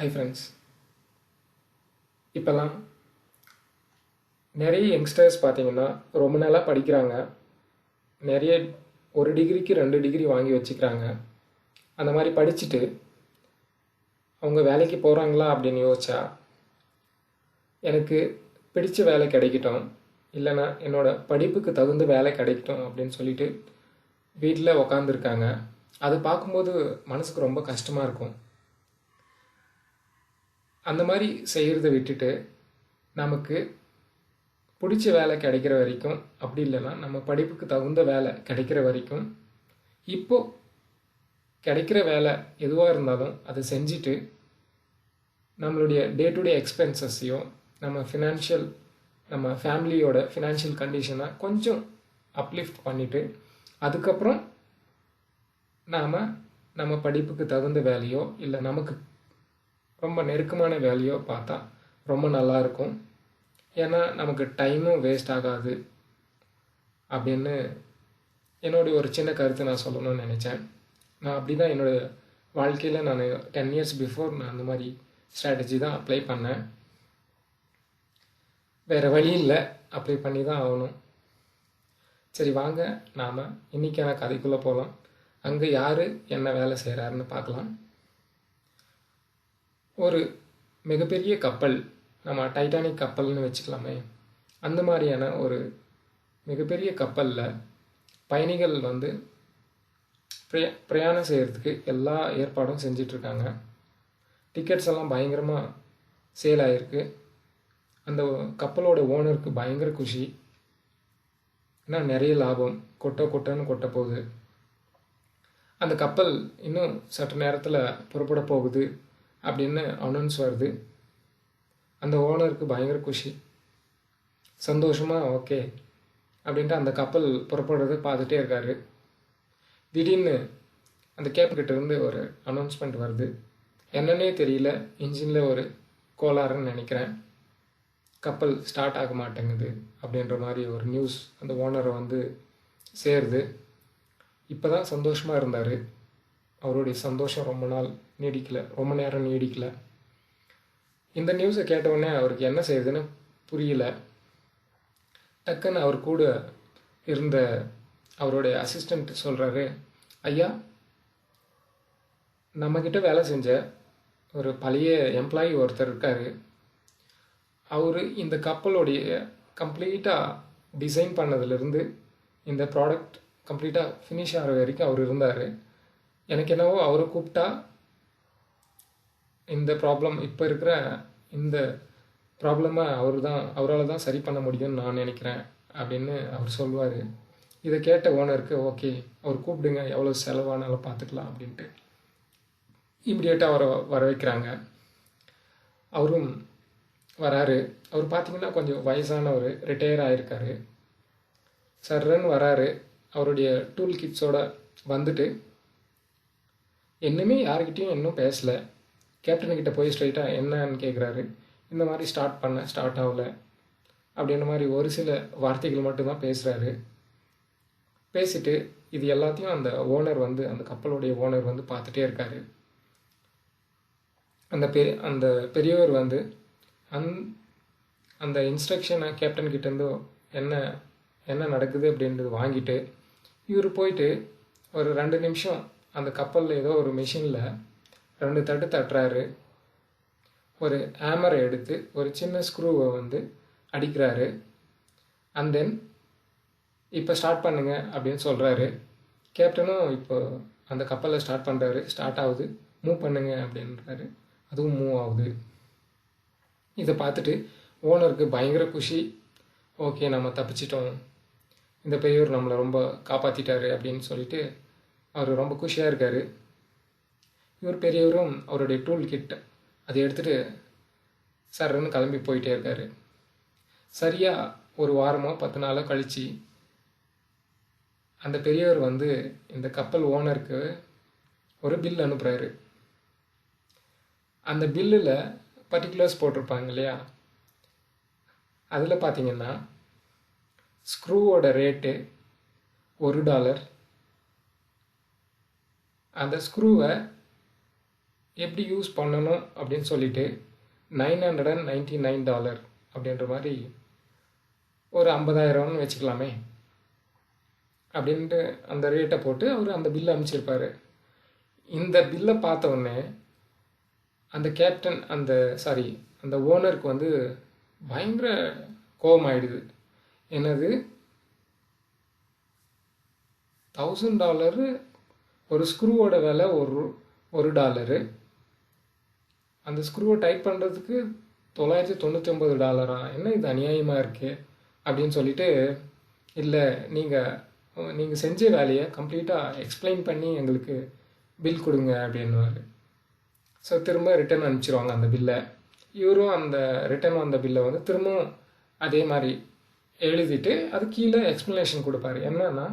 Hi friends இப்போல்லாம் நிறைய youngsters பார்த்தீங்கன்னா ரொம்ப நாளாக படிக்கிறாங்க. நிறைய ஒரு டிகிரிக்கு ரெண்டு டிகிரி வாங்கி வச்சுக்கிறாங்க. அந்த மாதிரி படிச்சுட்டு அவங்க வேலைக்கு போகிறாங்களா அப்படின்னு யோசிச்சா எனக்கு பிடிச்ச வேலை கிடைக்கட்டும். இல்லைன்னா என்னோடய படிப்புக்கு தகுந்த வேலை கிடைக்கட்டும் அப்படின்னு சொல்லிட்டு வீட்டில் உக்காந்துருக்காங்க. அது பார்க்கும்போது மனசுக்கு ரொம்ப கஷ்டமாக இருக்கும். அந்த மாதிரி செய்கிறத விட்டுட்டு நமக்கு பிடிச்ச வேலை கிடைக்கிற வரைக்கும் அப்படி இல்லைன்னா நம்ம படிப்புக்கு தகுந்த வேலை கிடைக்கிற வரைக்கும் இப்போ கிடைக்கிற வேலை எதுவாக இருந்தாலும் அதை செஞ்சுட்டு நம்மளுடைய டே டு டே எக்ஸ்பென்சஸையும் நம்ம ஃபினான்ஷியல் நம்ம ஃபேமிலியோட ஃபினான்ஷியல் கண்டிஷனை கொஞ்சம் அப்லிஃப்ட் பண்ணிவிட்டு அதுக்கப்புறம் நாம் நம்ம படிப்புக்கு தகுந்த வேலையோ இல்லை நமக்கு ரொம்ப நெருக்கமான வேலையோ பார்த்தா ரொம்ப நல்லாயிருக்கும். ஏன்னா நமக்கு டைமும் வேஸ்ட் ஆகாது அப்படின்னு என்னுடைய ஒரு சின்ன கருத்து நான் சொல்லணும்னு நினச்சேன். நான் அப்படி தான் என்னோடய வாழ்க்கையில் நான் டென் இயர்ஸ் பிஃபோர் நான் அந்த மாதிரி ஸ்ட்ராட்டஜி தான் அப்ளை பண்ணேன். வேறு வழி இல்லை அப்ளை பண்ணி தான் ஆகணும். சரி வாங்க நாம் இன்றைக்கான கதைக்குள்ளே போகலாம் அங்கே யார் என்ன வேலை செய்கிறாருன்னு பார்க்கலாம். ஒரு மிகப்பெரிய கப்பல் நம்ம டைட்டானிக் கப்பல்னு வச்சுக்கலாமே. அந்த மாதிரியான ஒரு மிகப்பெரிய கப்பலில் பயணிகள் வந்து பிரய பிரயாணம் செய்கிறதுக்கு எல்லா ஏற்பாடும் செஞ்சிட்ருக்காங்க. டிக்கெட்ஸ் எல்லாம் பயங்கரமாக சேல் ஆகிருக்கு அந்த கப்பலோட ஓனருக்கு பயங்கர குஷி. ஏன்னா நிறைய லாபம். கொட்ட கொட்டன்னு கொட்ட போகுது. அந்த கப்பல் இன்னும் சற்று நேரத்தில் புறப்பட போகுது. அப்படின்னு அனௌன்ஸ் வருது. அந்த ஓனருக்கு பயங்கர குஷி. சந்தோஷமாக ஓகே அப்படின்ட்டு அந்த கப்பல் புறப்படுறத பார்த்துட்டே இருக்காரு. திடீர்னு அந்த கேப் இருந்து ஒரு அனௌன்ஸ்மெண்ட் வருது. என்னன்னே தெரியல. இன்ஜினில் ஒரு கோளாறுன்னு நினைக்கிறேன். கப்பல் ஸ்டார்ட் ஆக மாட்டேங்குது அப்படின்ற மாதிரி ஒரு நியூஸ் அந்த ஓனரை வந்து சேருது. இப்போ தான் சந்தோஷமாக இருந்தார். அவருடைய சந்தோஷம் ரொம்ப நாள் நீடிக்கலை. ரொம்ப நேரம் நீடிக்கலை. இந்த நியூஸை கேட்டவுடனே அவருக்கு என்ன செய்யுதுன்னு புரியல. டக்குன்னு அவர் கூட இருந்த அவருடைய அசிஸ்டண்ட் சொல்கிறாரு ஐயா நம்மக்கிட்ட வேலை செஞ்ச ஒரு பழைய எம்ப்ளாயி ஒருத்தர் இருக்கார். அவர் இந்த கப்பலுடைய கம்ப்ளீட்டாக டிசைன் பண்ணதுலேருந்து இந்த ப்ராடக்ட் கம்ப்ளீட்டாக ஃபினிஷ் ஆகிற வரைக்கும் அவர் இருந்தார். எனக்கு என்னவோ அவரை கூப்பிட்டா இந்த ப்ராப்ளம் இப்போ இருக்கிற இந்த ப்ராப்ளமை அவர் தான் அவரால் தான் சரி பண்ண முடியும்னு நான் நினைக்கிறேன் அப்படின்னு அவர் சொல்லுவார் இதை கேட்ட ஓனருக்கு ஓகே அவர் கூப்பிடுங்க எவ்வளோ செலவானாலும் பார்த்துக்கலாம் அப்படின்ட்டு. இம்மிடியேட்டாக அவரை வர வைக்கிறாங்க அவரும் வராரு. அவர் பார்த்தீங்கன்னா கொஞ்சம் வயசானவர் ரிட்டையர் ஆகிருக்காரு சர்ன்னு வராரு. அவருடைய டூல் கிட்ஸோட வந்துட்டு இன்னுமே யாருக்கிட்டேயும் இன்னும் பேசலை. கேப்டன்கிட்ட போய் ஸ்ட்ரைட்டாக என்னன்னு கேட்குறாரு இந்த மாதிரி ஸ்டார்ட் பண்ண ஸ்டார்ட் ஆகல. அப்படின்ற மாதிரி ஒரு சில வார்த்தைகள் மட்டும்தான் பேசுகிறாரு பேசிட்டு இது எல்லாத்தையும் அந்த ஓனர் வந்து அந்த கப்பலுடைய ஓனர் வந்து பார்த்துட்டே இருக்காரு. அந்த பெ அந்த பெரியவர் வந்து அந் அந்த இன்ஸ்ட்ரக்ஷனை கேப்டன் கிட்டேருந்து என்ன என்ன நடக்குது? அப்படின்றது வாங்கிட்டு இவர் போயிட்டு ஒரு ரெண்டு நிமிஷம் அந்த கப்பலில் ஏதோ ஒரு மிஷினில் ரெண்டு தட்டு தட்டுறாரு. ஒரு ஹேமரை எடுத்து ஒரு சின்ன ஸ்க்ரூவை வந்து அடிக்கிறாரு. அண்ட் தென் இப்போ ஸ்டார்ட் பண்ணுங்க அப்படின்னு சொல்கிறாரு கேப்டனும் இப்போ அந்த கப்பலை ஸ்டார்ட் பண்ணுறாரு ஸ்டார்ட் ஆகுது. மூவ் பண்ணுங்க அப்படின்றாரு. அதுவும் மூவ் ஆகுது. இதை பார்த்துட்டு ஓனருக்கு பயங்கர குஷி. ஓகே நம்ம தப்பிச்சிட்டோம். இந்த பெரியவர் நம்மளை ரொம்ப காப்பாற்றிட்டாரு அப்படின்னு சொல்லிட்டு அவர் ரொம்ப குஷியாக இருக்கார். இவர் பெரியவரும் அவருடைய டூல் கிட் அதை எடுத்துகிட்டு சர்ன்னு கிளம்பி போயிட்டே இருக்கார். சரியாக ஒரு வாரமோ பத்து நாளோ கழித்து அந்த பெரியவர் வந்து இந்த கப்பல் ஓனருக்கு ஒரு பில் அனுப்புகிறாரு அந்த பில்லில் பர்டிகுலர்ஸ் போட்டிருப்பாங்க இல்லையா? அதில் பார்த்தீங்கன்னா ஸ்க்ரூவோட ரேட்டு ஒரு டாலர் அந்த ஸ்க்ரூவை எப்படி யூஸ் பண்ணணும் அப்படின்னு சொல்லிட்டு nine hundred and ninety nine dollar அப்படின்ற மாதிரி ஒரு ஐம்பதாயிரம்னு வச்சுக்கலாமே அப்படின்ட்டு அந்த ரேட்டை போட்டு அவர் அந்த பில்லை அனுப்பிச்சிருப்பார். இந்த பில்லை பார்த்த உடனே அந்த கேப்டன் அந்த சாரி அந்த ஓனருக்கு வந்து பயங்கர கோபம் ஆயிடுது என்னது? தௌசண்ட் டாலரு ஒரு ஸ்க்ரூவோட விலை ஒரு ஒரு டாலரு. அந்த ஸ்க்ரூவை டைட் பண்ணுறதுக்கு தொள்ளாயிரத்தி தொண்ணூற்றி டாலரா? என்ன இது அநியாயமாக இருக்குது அப்படின்னு சொல்லிட்டு இல்லை நீங்கள் நீங்கள் செஞ்ச வேலையை கம்ப்ளீட்டாக எக்ஸ்பிளைன் பண்ணி எங்களுக்கு பில் கொடுங்க அப்படின்வார் ஸோ திரும்ப ரிட்டர்ன் அனுப்பிச்சிருவாங்க அந்த பில்லை இவரும் அந்த ரிட்டர்ன் வந்த பில்லை வந்து திரும்பவும் அதே மாதிரி எழுதிட்டு அது கீழே எக்ஸ்ப்ளனேஷன் கொடுப்பாரு. என்னன்னா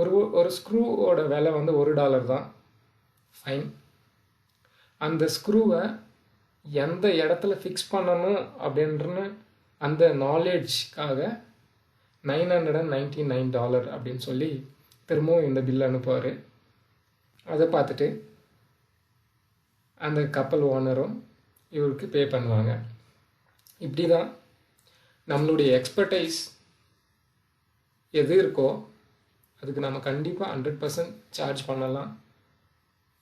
ஒரு ஒரு ஸ்க்ரூவோட விலை வந்து ஒரு டாலர் தான். ஃபைன் அந்த ஸ்க்ரூவை எந்த இடத்துல ஃபிக்ஸ் பண்ணணும் அப்படின்றன்னு அந்த நாலேஜ்க்காக nine hundred and ninety nine dollar அப்படின்னு சொல்லி திரும்பவும் இந்த பில் அனுப்புவார். அதை பார்த்துட்டு அந்த கப்பல் ஓனரும் இவருக்கு பே பண்ணுவாங்க. இப்படி தான் நம்மளுடைய எக்ஸ்பர்டைஸ் எது இருக்கோ அதுக்கு நம்ம கண்டிப்பாக ஹண்ட்ரட் பர்சன்ட் சார்ஜ் பண்ணலாம்.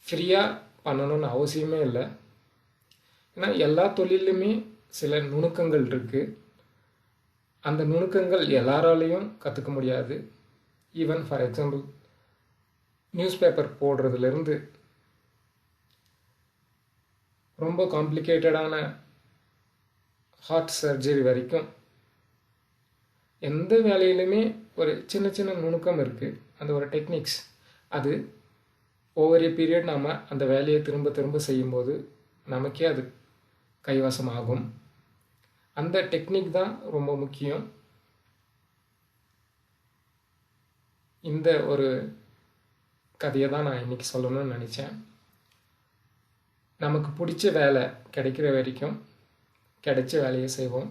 ஃப்ரீயாக பண்ணணும்னு அவசியமே இல்லை. ஏன்னா எல்லா தொழிலுமே சில நுணுக்கங்கள் இருக்குது அந்த நுணுக்கங்கள் எல்லாராலையும் கற்றுக்க முடியாது. Even for example news paper போடுறதுலேருந்து ரொம்ப காம்ப்ளிகேட்டடான ஹார்ட் சர்ஜரி வரைக்கும் எந்த வேலையிலுமே ஒரு சின்ன சின்ன நுணுக்கம் இருக்குது அந்த ஒரு டெக்னிக்ஸ் அது ஒவ்வொரு பீரியட் நாம் அந்த வேலையை திரும்ப திரும்ப செய்யும்போது நமக்கே அது கைவசம் ஆகும் அந்த டெக்னிக் தான் ரொம்ப முக்கியம். இந்த ஒரு கதையை தான் நான் இன்றைக்கி சொல்லணும்னு நினச்சேன். நமக்கு பிடிச்ச வேலை கிடைக்கிற வரைக்கும் கிடைச்ச வேலையை செய்வோம்.